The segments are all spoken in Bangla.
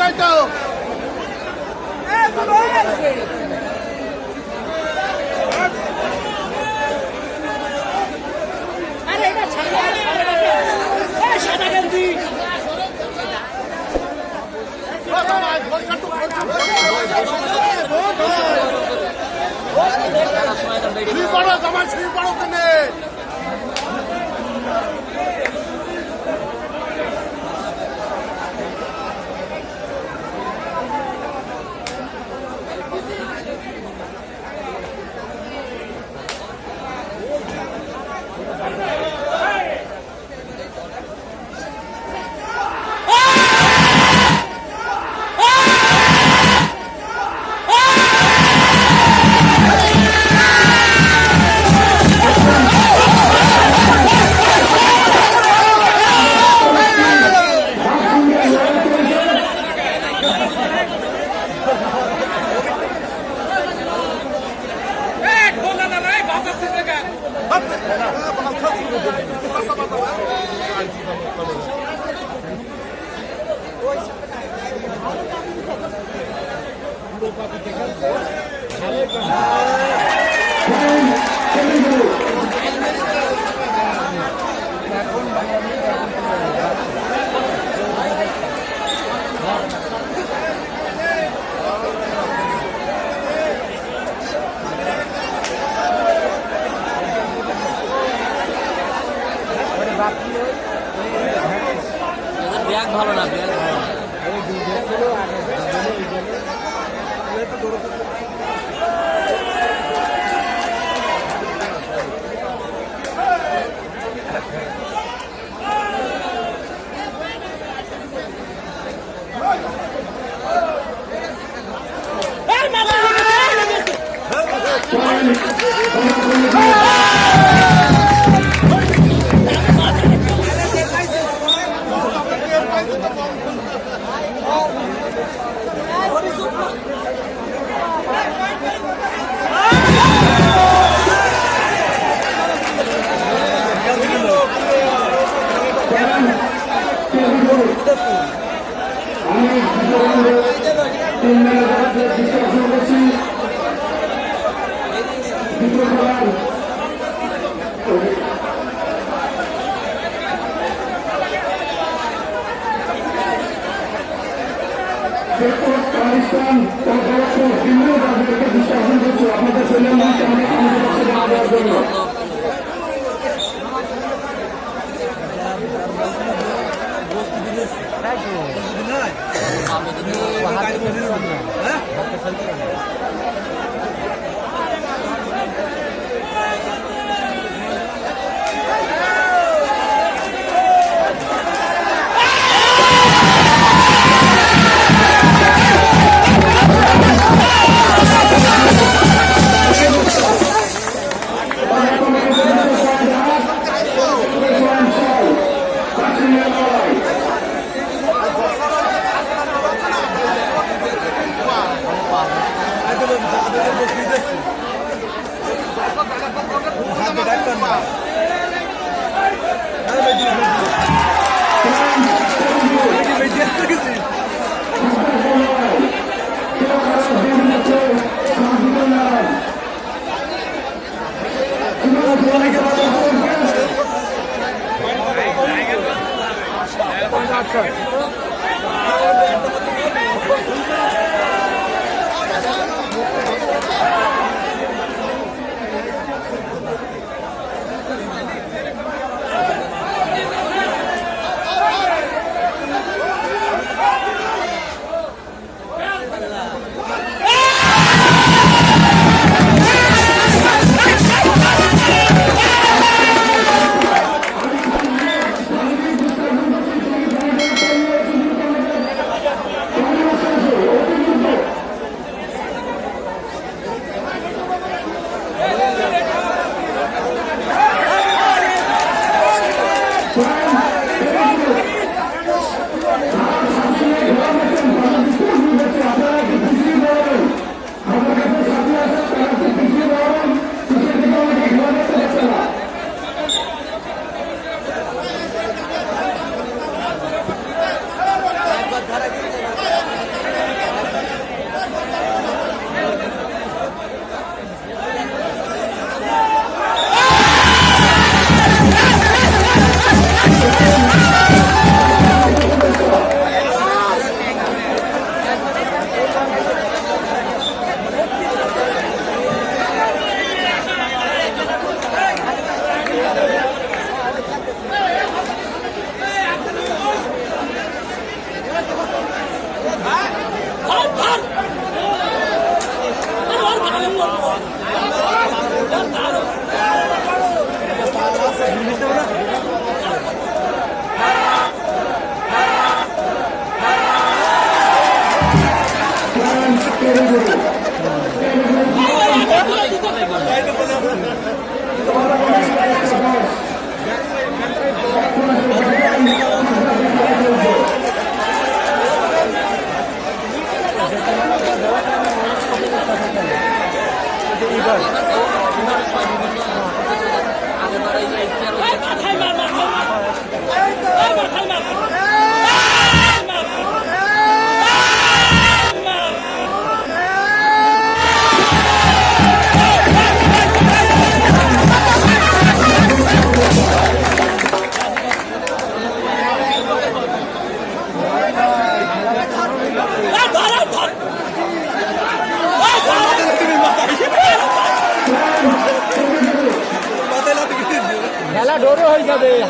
তো বেরিয়ে শুয়ে পড়ো জামাই শুয়ে পড়ো পাকিস্তান ও ভারতের ভিন্ন রাজনৈতিক বিশ্বাসন করছে আপনাদের জন্য 아니빨리보내야 되.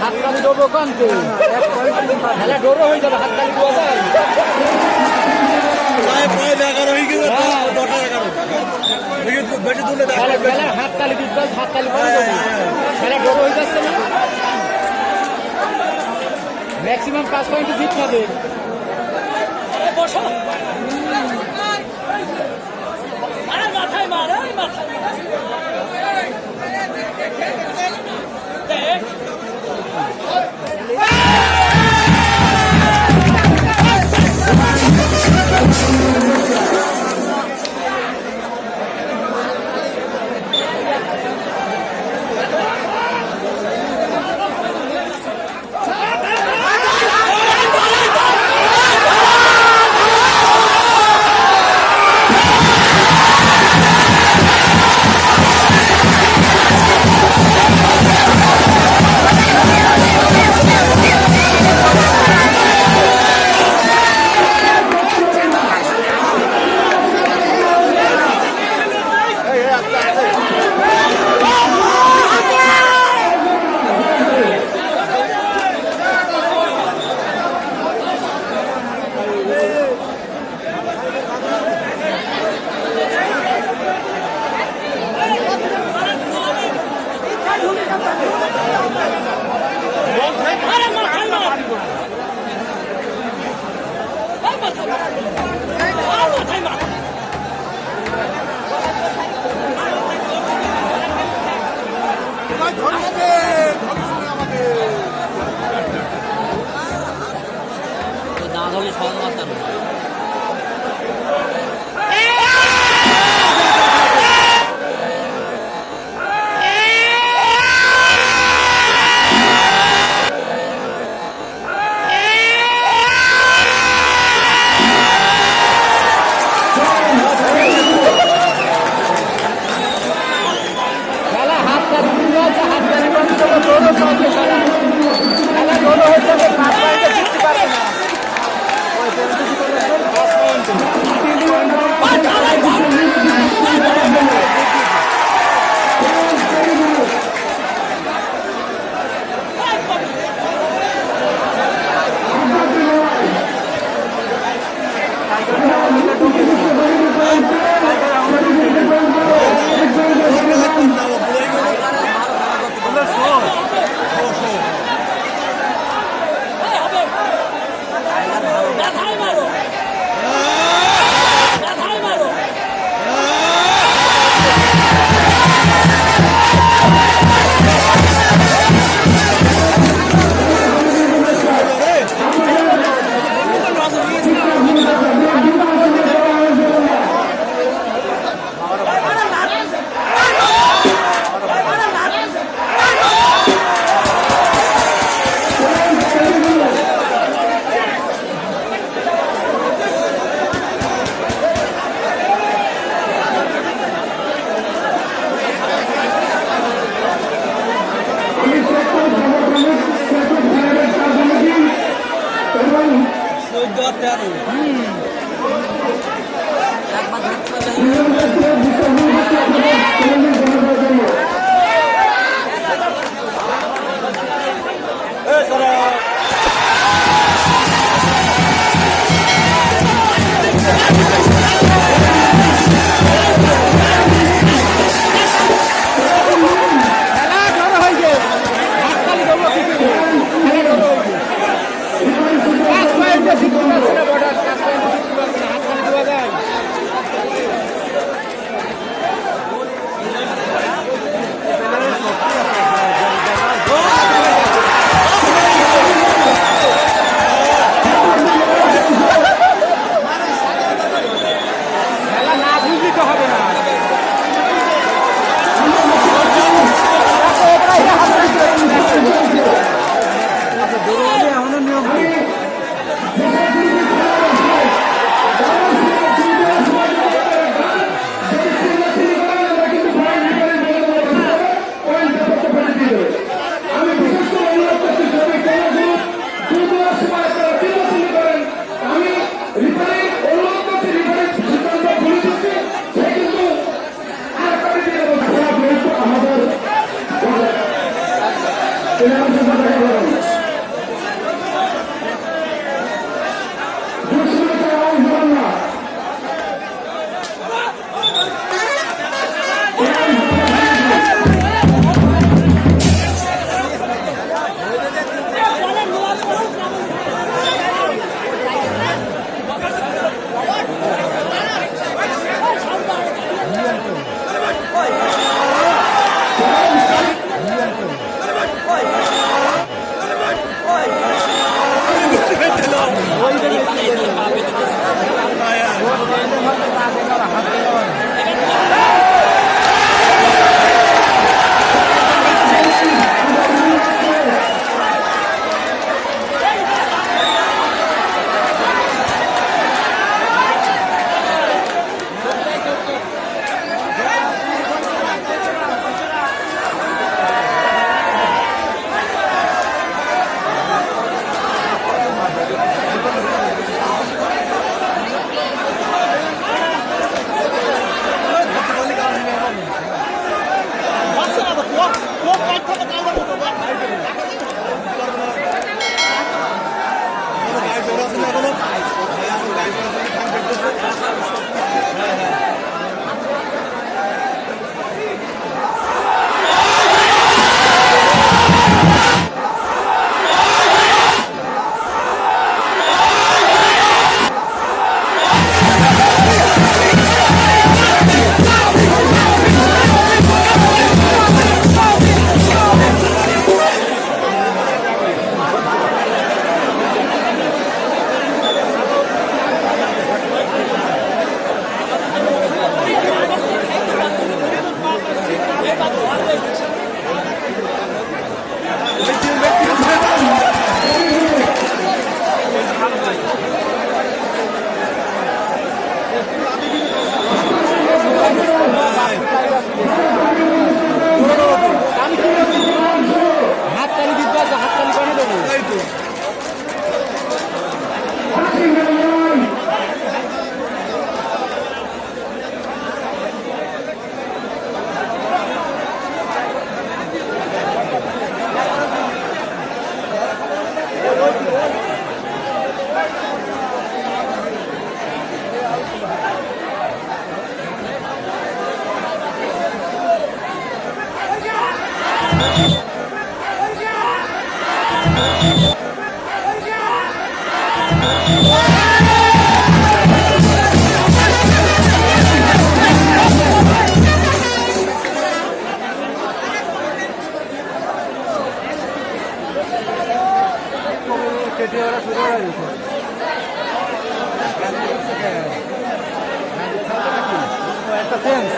হাততালি ডোবো কানতে? খেলা ডোরো হয়ে যাবে হাততালি দেওয়া যায়। হাততালি দিতে হাততালি করে। দেবো খেলা ডোরো হয়ে যাচ্ছে না? ম্যাক্সিমাম পাঁচ পয়েন্ট জিত আরে মাথায় মার মাথায় দাঁত হলে সহজ মারতাম না খেলা হাততালি টেটিওরা শুরু হয়ে গেছে একটা সেন্স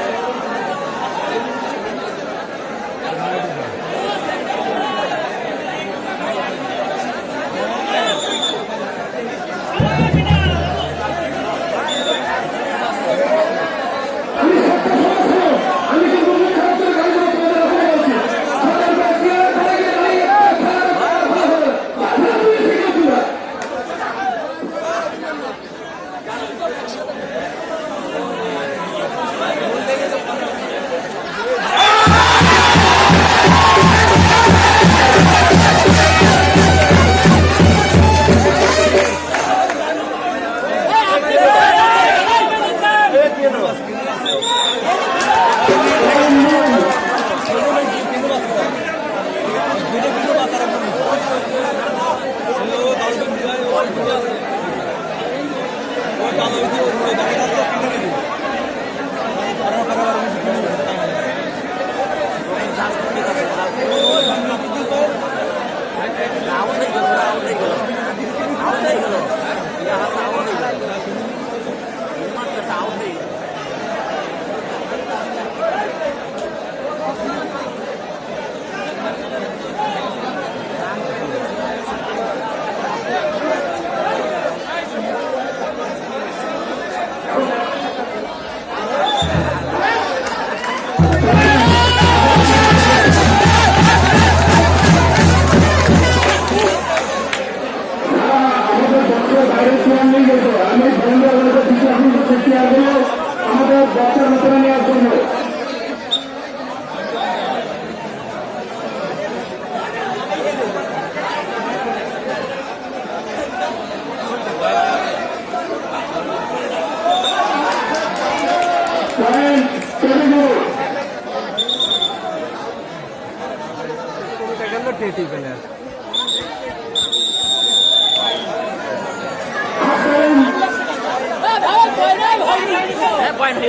কোয়ালিটি প্লেয়ার পয়েন্ট